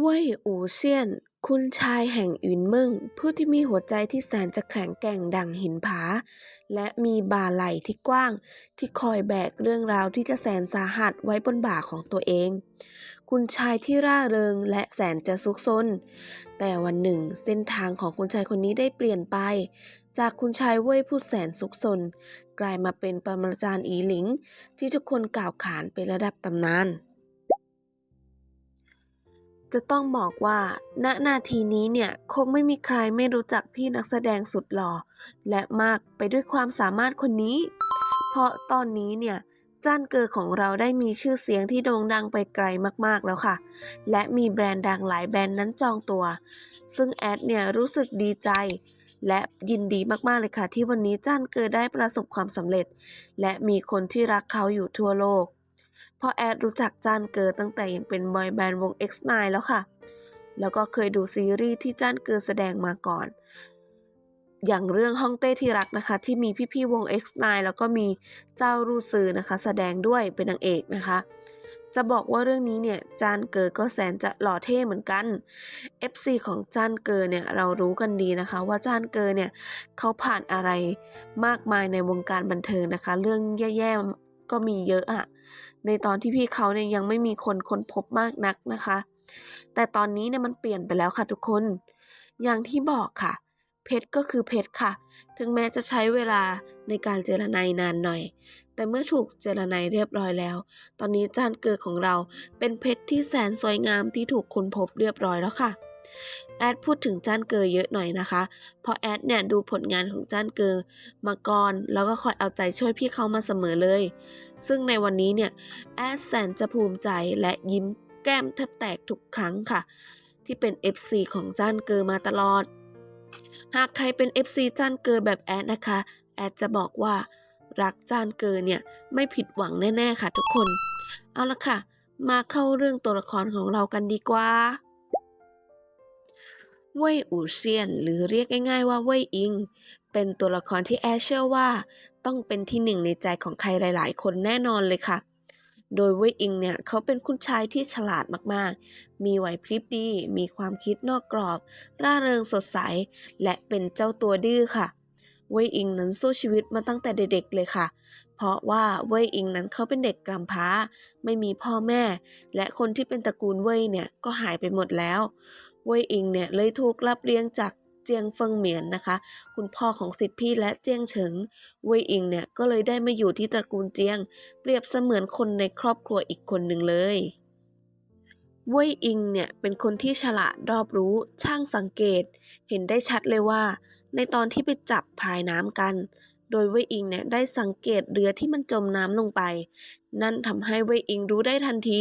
เว่ยอู่เซี่ยน คุณชายแห่งหยุนเมิ่ง ผู้ที่มีหัวใจที่แสนจะแข็งแกร่งดั่งหินผา และมีบ่าไหล่ที่กว้าง ที่คอยแบกเรื่องราวที่จะแสนสาหัสไว้บนบ่าของตัวเอง คุณชายที่ร่าเริงและแสนจะซุกซน แต่วันหนึ่งเส้นทางของคุณชายคนนี้ได้เปลี่ยนไป จากคุณชายเว่ยผู้แสนซุกซน กลายมาเป็นปรมาจารย์อีหลิง ที่ทุกคนกล่าวขานเป็นระดับตำนาน จะต้องบอกว่า ณ นาทีนี้เนี่ย คงไม่มีใครไม่รู้จักพี่นักแสดงสุดหล่อ และมากไปด้วยความสามารถคนนี้ เพราะตอนนี้เนี่ยจ้านเกอของเราได้มีชื่อเสียงที่โด่งดังไปไกลมากๆแล้วค่ะ และมีแบรนด์ดังหลายแบรนด์นั้นจองตัว ซึ่งแอดเนี่ยรู้สึกดีใจ และยินดีมากๆเลยค่ะ ที่วันนี้จ้านเกอได้ประสบความสำเร็จ และมีคนที่รักเขาอยู่ทั่วโลก เพราะแอดรู้จักจ้านเกอตั้งแต่ยังเป็นบอยแบนด์วง X9 แล้วค่ะ แล้วก็เคยดูซีรีส์ที่จ้านเกอแสดงมาก่อน อย่างเรื่องฮ่องเต้ที่รักนะคะ ที่มีพี่ๆวง X9 แล้วก็มีเจ้ารูซือนะคะ แสดงด้วยเป็นนางเอกนะคะจะบอกว่าเรื่องนี้เนี่ยจานเกอก็แสนจะหล่อเท่เหมือนกัน FC ของจานเกอเนี่ยเรารู้กันดีนะคะ ว่าจานเกอเนี่ยเขาผ่านอะไรมากมายในวงการบันเทิงนะคะ เรื่องแย่ๆก็มีเยอะอะ ในตอนที่พี่เขาเนี่ยยังไม่มีคนค้นพบมากนักนะคะ แต่ตอนนี้เนี่ยมันเปลี่ยนไปแล้วค่ะทุกคน อย่างที่บอกค่ะ เพชรก็คือเพชรค่ะ ถึงแม้จะใช้เวลาในการเจรไนนานหน่อย แต่เมื่อถูกเจรไนเรียบร้อยแล้ว ตอนนี้จานเกิดของเราเป็นเพชรที่แสนสวยงามที่ถูกค้นพบเรียบร้อยแล้วค่ะ แอดพูดถึงจานเกอเยอะหน่อยนะคะ เพราะแอดเนี่ยดูผลงานของจานเกอมาก่อน แล้วก็คอยเอาใจช่วยพี่เขามาเสมอเลย ซึ่งในวันนี้เนี่ยแอดแสนจะภูมิใจและยิ้มแก้มแทบแตกทุกครั้งค่ะ ที่เป็น FC ของจานเกอมาตลอด หากใครเป็น FC จานเกอแบบแอดนะคะ แอดจะบอกว่ารักจานเกอเนี่ยไม่ผิดหวังแน่ ๆ ค่ะทุกคน เอาละค่ะ มาเข้าเรื่องตัวละครของเรากันดีกว่า เว่ยอู่เซียน หรือเรียกง่ายๆว่าเว่ยอิง เป็นตัวละครที่แอเชื่อว่า ต้องเป็นที่หนึ่งในใจของใครหลาย ๆ คนแน่นอนเลยค่ะ โดยเว่ยอิงเนี่ยเขาเป็นคุณชายที่ฉลาดมากๆ มีไหวพริบดี มีความคิดนอกกรอบ ร่าเริงสดใส และเป็นเจ้าตัวดื้อค่ะเว่ยอิงนั้นสู้ชีวิตมาตั้งแต่เด็กๆเลยค่ะ เพราะว่าเว่ยอิงนั้นเขาเป็นเด็กกำพร้า ไม่มีพ่อแม่ และคนที่เป็นตระกูลเว่ยเนี่ยก็หายไปหมดแล้ว เว่ยอิงเนี่ยเลยถูกรับเลี้ยงจากเจียงเฟิงเหมียนนะคะ คุณพ่อของสิทธิพี่และเจียงเฉิงเว่ยอิงเนี่ยก็เลยได้มาอยู่ที่ตระกูลเจียง เปรียบเสมือนคนในครอบครัวอีกคนหนึ่งเลยเว่ยอิงเนี่ยเป็นคนที่ฉลาดรอบรู้ช่างสังเกต เห็นได้ชัดเลยว่า ในตอนที่ไปจับพายน้ำกัน โดยเว่ยอิงเนี่ยได้สังเกตเรือที่มันจมน้ำลงไป นั่นทำให้เว่ยอิงรู้ได้ทันที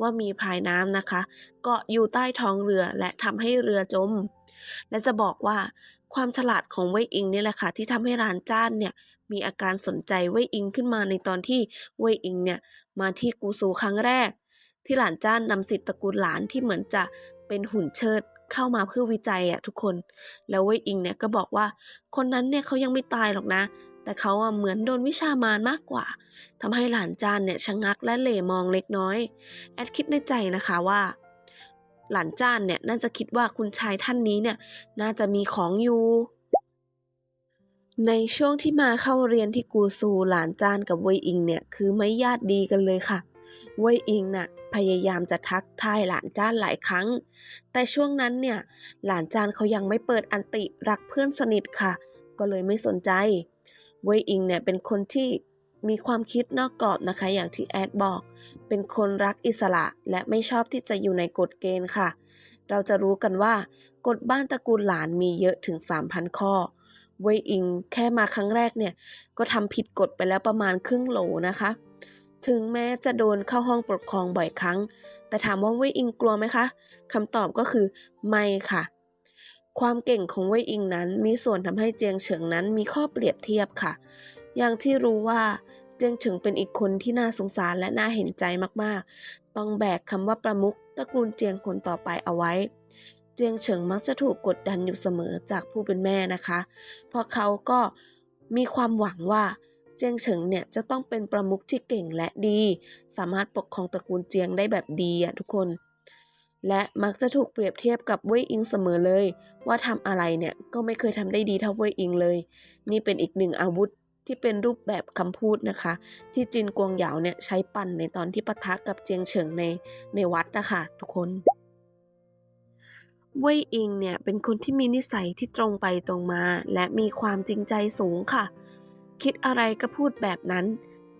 ว่ามีพายน้ำนะคะเกาะอยู่ใต้ท้องเรือและทำให้เรือจม และจะบอกว่าความฉลาดของเว่ยอิงนี่แหละค่ะที่ทำให้รานจ้านเนี่ยมีอาการสนใจเว่ยอิงขึ้นมาในตอนที่เว่ยอิงเนี่ยมาที่กูซูครั้งแรก ที่หลานจ้านนำสิทธิ์ตระกูลหลานที่เหมือนจะเป็นหุ่นเชิด เข้ามาเพื่อวิจัยอะทุกคน แล้วเว่ยอิงเนี่ยก็บอกว่าคนนั้นเนี่ยเขายังไม่ตายหรอกนะ แต่เขาอะเหมือนโดนวิชามารมากกว่าทำให้หลานจานเนี่ยชะงักและเหล่มองเล็กน้อย แอดคิดในใจนะคะว่า หลานจ้านเนี่ยน่าจะคิดว่าคุณชายท่านนี้เนี่ยน่าจะมีของอยู่ในช่วงที่มาเข้าเรียนที่กูซูหลานจ้านกับเวยอิงเนี่ย คือไม่ญาติดีกันเลยค่ะ เวยอิงน่ะพยายามจะทักทายหลานจ้านหลายครั้ง แต่ช่วงนั้นเนี่ยหลานจ้านเขายังไม่เปิดอันติรักเพื่อนสนิทค่ะ ก็เลยไม่สนใจ เวยอิงเนี่ยเป็นคนที่มีความคิดนอกกรอบนะคะอย่างที่แอดบอก เป็นคนรักอิสระและไม่ชอบที่จะอยู่ในกฎเกณฑ์ค่ะ เราจะรู้กันว่ากฎบ้านตระกูลหลานมีเยอะถึง 3,000 ข้อ เวยอิงแค่มาครั้งแรกเนี่ยก็ทำผิดกฎไปแล้วประมาณครึ่งโหลนะคะ ถึงแม้จะโดนเข้าห้องปกครองบ่อยครั้ง แต่ถามว่าเวยอิงกลัวไหมคะคำตอบก็คือไม่ค่ะ ความเก่งของเว่ยอิงนั้นมีส่วนทำให้เจียงเฉิงนั้นมีข้อเปรียบเทียบค่ะ อย่างที่รู้ว่าเจียงเฉิงเป็นอีกคนที่น่าสงสารและน่าเห็นใจมากๆ ต้องแบกคำว่าประมุขตระกูลเจียงคนต่อไปเอาไว้ เจียงเฉิงมักจะถูกกดดันอยู่เสมอจากผู้เป็นแม่นะคะ เพราะเขาก็มีความหวังว่า เจียงเฉิงเนี่ยจะต้องเป็นประมุขที่เก่งและดี สามารถปกครองตระกูลเจียงได้แบบดีอะทุกคน และมักจะถูกเปรียบเทียบกับเว่ยอิงเสมอเลย ว่าทำอะไรเนี่ยก็ไม่เคยทำได้ดีเท่าเว่ยอิงเลย นี่เป็นอีกหนึ่งอาวุธที่เป็นรูปแบบคำพูดนะคะ ที่จินกวงเหยาเนี่ยใช้ปั่นในตอนที่ปะทะกับเจียงเฉิงในในวัดนะคะทุกคนเว่ยอิงเนี่ยเป็นคนที่มีนิสัยที่ตรงไปตรงมา และมีความจริงใจสูงค่ะ คิดอะไรก็พูดแบบนั้น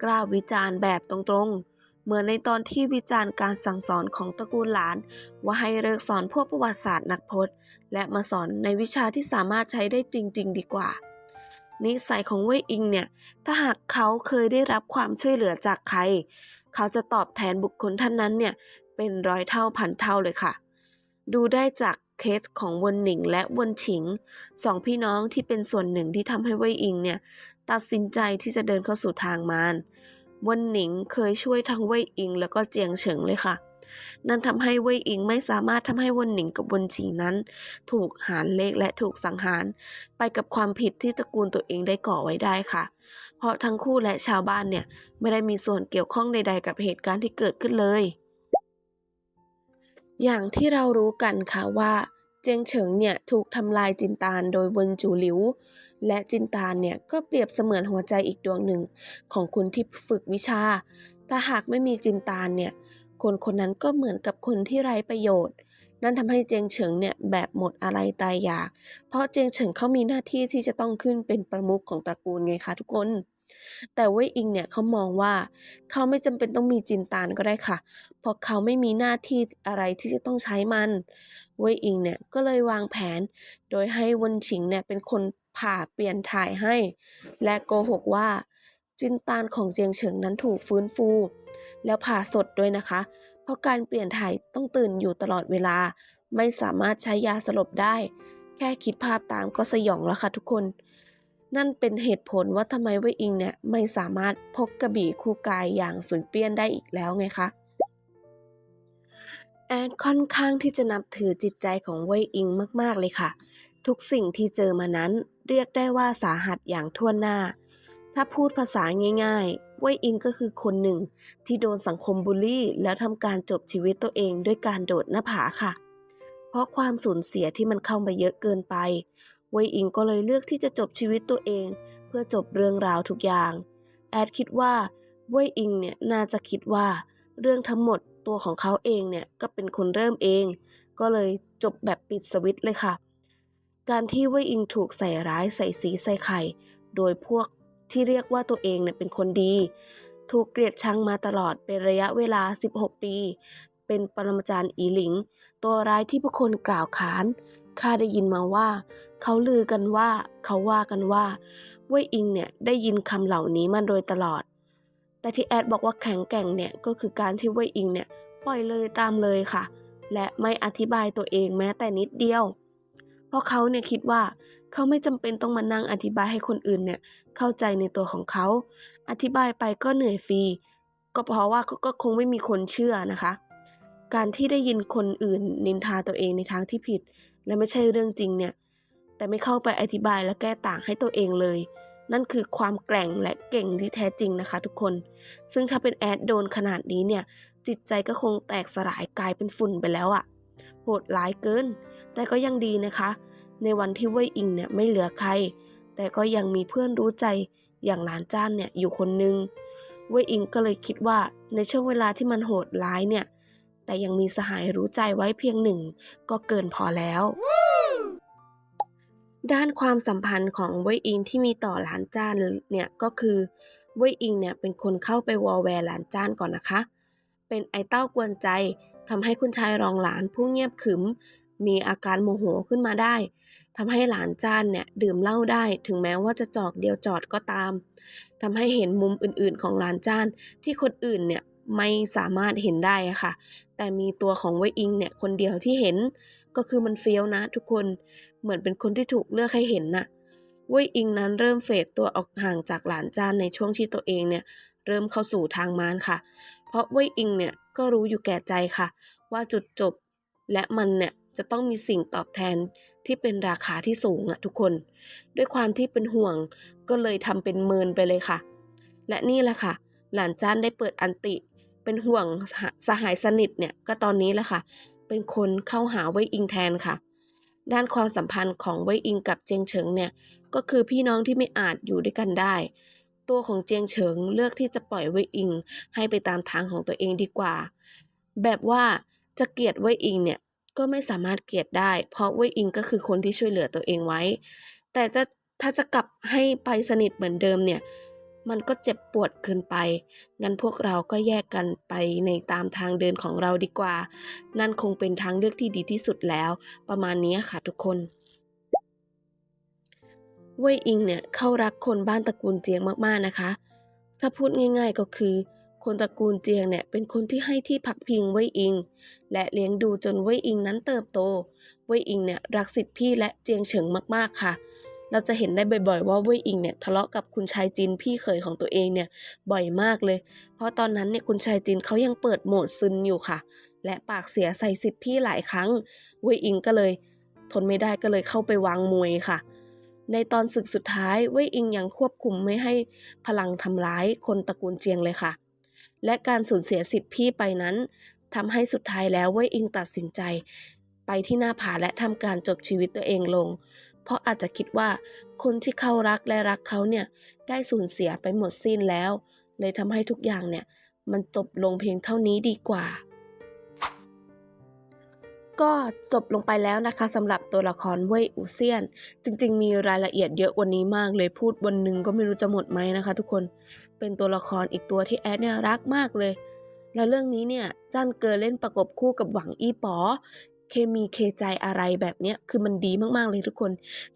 กล้าวิจารณ์แบบตรงๆ เหมือนในตอนที่วิจารณ์การสั่งสอนของตระกูลหลาน ว่าให้เลิกสอนพวกประวัติศาสตร์นักพจน์ และมาสอนในวิชาที่สามารถใช้ได้จริง ๆ ดีกว่า นิสัยของเว่ยอิงเนี่ย ถ้าหากเขาเคยได้รับความช่วยเหลือจากใคร เขาจะตอบแทนบุคคลท่านนั้นเนี่ยเป็นร้อยเท่าพันเท่าเลยค่ะ ดูได้จากเคสของวนหนิงและวนฉิงสองพี่น้องที่เป็นส่วนหนึ่งที่ทำให้เว่ยอิงเนี่ย ตัดสินใจที่จะเดินเข้าสู่ทางมารเวนหนิงเคยช่วยทั้งเว่ยอิง แล้วก็เจียงเฉิงเลยค่ะ นั่นทำให้เว่ยอิงไม่สามารถทำให้เวนหนิงกับเวนฉิงนั้น ถูกหารเลขและถูกสังหาร ไปกับความผิดที่ตระกูลตัวเองได้ก่อไว้ได้ค่ะ เพราะทั้งคู่และชาวบ้านเนี่ยไม่ได้มีส่วนเกี่ยวข้องใด ๆ กับเหตุการณ์ที่เกิดขึ้นเลย อย่างที่เรารู้กันค่ะว่า จียงเฉิงเนี่ยถูกทำลายจินตานโดยเวินจูหลิว และจินตานเนี่ยก็เปรียบเสมือนหัวใจอีกดวงหนึ่งของคนที่ฝึกวิชา ถ้าหากไม่มีจินตานเนี่ยคนคนนั้นก็เหมือนกับคนที่ไร้ประโยชน์ นั่นทำให้เจียงเฉิงเนี่ยแบบหมดอะไรตายอยาก เพราะเจียงเฉิงเขามีหน้าที่ที่จะต้องขึ้นเป็นประมุขของตระกูลไงคะทุกคน แต่เว่ยอิงเนี่ยเขามองว่าเขาไม่จำเป็นต้องมีจินตานก็ได้ค่ะ เพราะเขาไม่มีหน้าที่อะไรที่จะต้องใช้มัน เว่ยอิงเนี่ยก็เลยวางแผน โดยให้วนฉิงเนี่ยเป็นคนผ่าเปลี่ยนถ่ายให้ และโกหกว่า จินตานของเจียงเฉิงนั้นถูกฟื้นฟู แล้วผ่าสดด้วยนะคะ เพราะการเปลี่ยนถ่ายต้องตื่นอยู่ตลอดเวลา ไม่สามารถใช้ยาสลบได้ แค่คิดภาพตามก็สยองแล้วค่ะทุกคน นั่นเป็นเหตุผลว่าทำไมเว่ยอิงเนี่ยไม่สามารถพกกระบี่คู่กายอย่างสุนเปี้ยนได้อีกแล้วไงคะแอนค่อนข้างที่จะนับถือจิตใจของเว่ยอิงมาก ๆ เลยค่ะ ทุกสิ่งที่เจอมานั้นเรียกได้ว่าสาหัสอย่างทั่วหน้า ถ้าพูดภาษาง่าย ๆ เว่ยอิงก็คือคนหนึ่ง ที่โดนสังคมบูลลี่ แล้วทำการจบชีวิตตัวเองด้วยการโดดหน้าผาค่ะ เพราะความสูญเสียที่มันเข้ามาเยอะเกินไป เว่ยอิงก็เลยเลือกที่จะจบชีวิตตัวเอง เพื่อจบเรื่องราวทุกอย่าง แอดคิดว่าเว่ยอิงเนี่ยน่าจะคิดว่า เรื่องทั้งหมดตัวของเขาเองเนี่ยก็เป็นคนเริ่มเอง ก็เลยจบแบบปิดสวิตช์เลยค่ะ การที่เว่ยอิงถูกใส่ร้ายใส่สีใส่ไข่ โดยพวกที่เรียกว่าตัวเองเนี่ยเป็นคนดี ถูกเกลียดชังมาตลอดเป็นระยะเวลา 16 ปี เป็นปรมาจารย์อีหลิง ตัวร้ายที่ผู้คนกล่าวขาน ข้าได้ยินมาว่า เขาลือกันว่าเขาว่ากันว่าเว่ยอิงเนี่ยได้ยินคำเหล่านี้มาโดยตลอด แต่ที่แอดบอกว่าแข็งแกร่งเนี่ยก็คือการที่เว่ยอิงเนี่ยปล่อยเลยตามเลยค่ะ และไม่อธิบายตัวเองแม้แต่นิดเดียว เพราะเขาเนี่ยคิดว่าเขาไม่จำเป็นต้องมานั่งอธิบายให้คนอื่นเนี่ยเข้าใจในตัวของเขา อธิบายไปก็เหนื่อยฟรีก็เพราะว่าก็คงไม่มีคนเชื่อนะคะ การที่ได้ยินคนอื่นนินทาตัวเองในทางที่ผิด และไม่ใช่เรื่องจริงเนี่ย แต่ไม่เข้าไปอธิบายและแก้ต่างให้ตัวเองเลย นั่นคือความแกร่งและเก่งที่แท้จริงนะคะทุกคน ซึ่งถ้าเป็นแอดโดนขนาดนี้เนี่ย จิตใจก็คงแตกสลายกลายเป็นฝุ่นไปแล้วอะ่ะโหดร้ายเกิน แต่ก็ยังดีนะคะ ในวันที่เว่ยอิงเนี่ยไม่เหลือใคร แต่ก็ยังมีเพื่อนรู้ใจอย่างหลานจ้านเนี่ยอยู่คนนึงเว่ยอิงก็เลยคิดว่าในช่วงเวลาที่มันโหดร้ายเนี่ย แต่ยังมีสหายรู้ใจไว้เพียงหนึ่ง ก็เกินพอแล้ว ด้านความสัมพันธ์ของเว่ยอิงที่มีต่อหลานจ้านเนี่ยก็คือเว่ยอิงเนี่ยเป็นคนเข้าไปวอลแวร์หลานจ้านก่อนนะคะ เป็นไอเต้ากวนใจทำให้คุณชายรองหลานผู้เงียบขรึม มีอาการโมโหขึ้นมาได้ทำให้หลานจ้านเนี่ยดื่มเหล้าได้ถึงแม้ว่าจะจอกเดียวจอดก็ตามทำให้เห็นมุมอื่นๆของหลานจ้านที่คนอื่นเนี่ย ไม่สามารถเห็นได้ค่ะ แต่มีตัวของเว่ยอิงเนี่ยคนเดียวที่เห็นก็คือมันเฟี้ยวนะทุกคนเหมือนเป็นคนที่ถูกเลือกให้เห็นน่ะเว่ยอิงนั้นเริ่มเฟดตัวออกห่างจากหลานจ้านในช่วงที่ตัวเองเนี่ยเริ่มเข้าสู่ทางมารค่ะ เพราะเว่ยอิงเนี่ยก็รู้อยู่แก่ใจค่ะ ว่าจุดจบและมันเนี่ยจะต้องมีสิ่งตอบแทนที่เป็นราคาที่สูงอะทุกคน ด้วยความที่เป็นห่วงก็เลยทำเป็นเมินไปเลยค่ะ และนี่แหละค่ะ หลานจ้านได้เปิดอันติ เป็นห่วงสหายสนิทเนี่ยก็ตอนนี้แหละค่ะ เป็นคนเข้าหาเว่ยอิงแทนค่ะ ด้านความสัมพันธ์ของเว่ยอิงกับเจียงเฉิงเนี่ยก็คือพี่น้องที่ไม่อาจอยู่ด้วยกันได้ ตัวของเจียงเฉิงเลือกที่จะปล่อยเว่ยอิง ให้ไปตามทางของตัวเองดีกว่า แบบว่าจะเกลียดเว่ยอิงเนี่ยก็ไม่สามารถเกลียดได้ เพราะเว่ยอิงก็คือคนที่ช่วยเหลือตัวเองไว้ แต่จะถ้าจะกลับให้ไปสนิทเหมือนเดิมเนี่ย มันก็เจ็บปวดเกินไป งั้นพวกเราก็แยกกันไปในตามทางเดินของเราดีกว่า นั่นคงเป็นทางเลือกที่ดีที่สุดแล้ว ประมาณนี้ค่ะทุกคนเว่ยอิงเนี่ยเข้ารักคนบ้านตระกูลเจียงมากๆนะคะ ถ้าพูดง่าย ๆก็คือ คนตระกูลเจียงเนี่ยเป็นคนที่ให้ที่พักพิงเว่ยอิง และเลี้ยงดูจนเว่ยอิงนั้นเติบโต เว่ยอิงเนี่ยรักสิทธิพี่และเจียงเฉิงมากๆค่ะเเราจะเห็นได้บ่อย ๆ ว่าเว่ยอิงเนี่ยทะเลาะกับคุณชายจินพี่เขยของตัวเองเนี่ยบ่อยมากเลย เพราะตอนนั้นเนี่ยคุณชายจินเขายังเปิดโหมดซึนอยู่ค่ะ และปากเสียใส่สิทธิ์พี่หลายครั้ง เว่ยอิงก็เลย ทนไม่ได้ก็เลยเข้าไปวางมวยค่ะ ในตอนศึกสุดท้ายเว่ยอิงยังควบคุมไม่ให้พลังทำร้ายคนตระกูลเจียงเลยค่ะ และการสูญเสียสิทธิ์พี่ไปนั้นทำให้สุดท้ายแล้วเว่ยอิงตัดสินใจ ไปที่หน้าผาและทำการจบชีวิตตัวเองลง เพราะอาจจะคิดว่าคนที่เขารักและรักเขาเนี่ยได้สูญเสียไปหมดสิ้นแล้ว เลยทำให้ทุกอย่างเนี่ยมันจบลงเพียงเท่านี้ดีกว่า ก็จบลงไปแล้วนะคะสำหรับตัวละครเว่ยอูเซียน จริง ๆ มีรายละเอียดเยอะกว่านี้มากเลยพูดวันหนึ่งก็ไม่รู้จะหมดไหมนะคะ ทุกคนเป็นตัวละครอีกตัวที่แอดเนี่ยรักมากเลย แล้วเรื่องนี้เนี่ยจ้านเกอเล่นประกบคู่กับหวังอี้ป๋อ เคมีเคใจอะไรแบบเนี้ยคือมันดีมากๆเลยทุกคน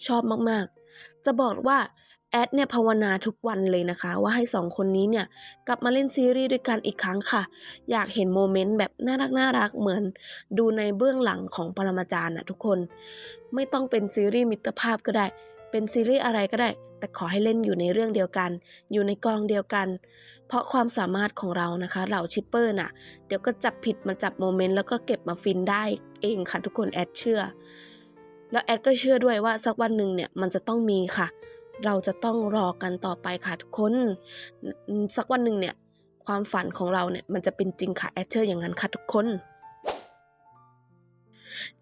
ชอบมากๆ จะบอกว่าแอดเนี่ยภาวนาทุกวันเลยนะคะ ว่าให้สองคนนี้เนี่ยกลับมาเล่นซีรีส์ด้วยกันอีกครั้งค่ะ อยากเห็นโมเมนต์แบบน่ารักน่ารักเหมือนดูในเบื้องหลังของปรมาจารย์นะทุกคน ไม่ต้องเป็นซีรีส์มิตรภาพก็ได้ เป็นซีรีส์อะไรก็ได้ แต่ขอให้เล่นอยู่ในเรื่องเดียวกัน อยู่ในกองเดียวกัน เพราะความสามารถของเรานะคะเหล่าชิปเปอร์น่ะ เดี๋ยวก็จับผิดมาจับโมเมนต์แล้วก็เก็บมาฟินได้เองค่ะทุกคนแอดเชื่อ แล้วแอดก็เชื่อด้วยว่าสักวันหนึ่งเนี่ยมันจะต้องมีค่ะ เราจะต้องรอกันต่อไปค่ะทุกคน สักวันหนึ่งเนี่ยความฝันของเราเนี่ยมันจะเป็นจริงค่ะแอดเชื่ออย่างนั้นค่ะทุกคน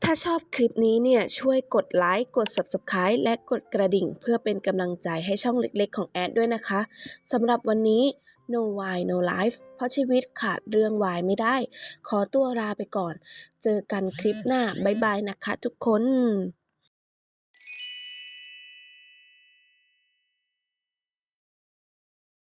ถ้าชอบคลิปนี้เนี่ยช่วยกดไลค์กด Subscribe และกดกระดิ่ง เพื่อเป็นกำลังใจให้ช่องเล็กๆ ของแอดด้วยนะคะสำหรับวันนี้ No Why No Life เพราะชีวิตขาดเรื่องวายไม่ได้ ขอตัวลาไปก่อน เจอกันคลิปหน้า บ๊ายบายนะคะทุกคน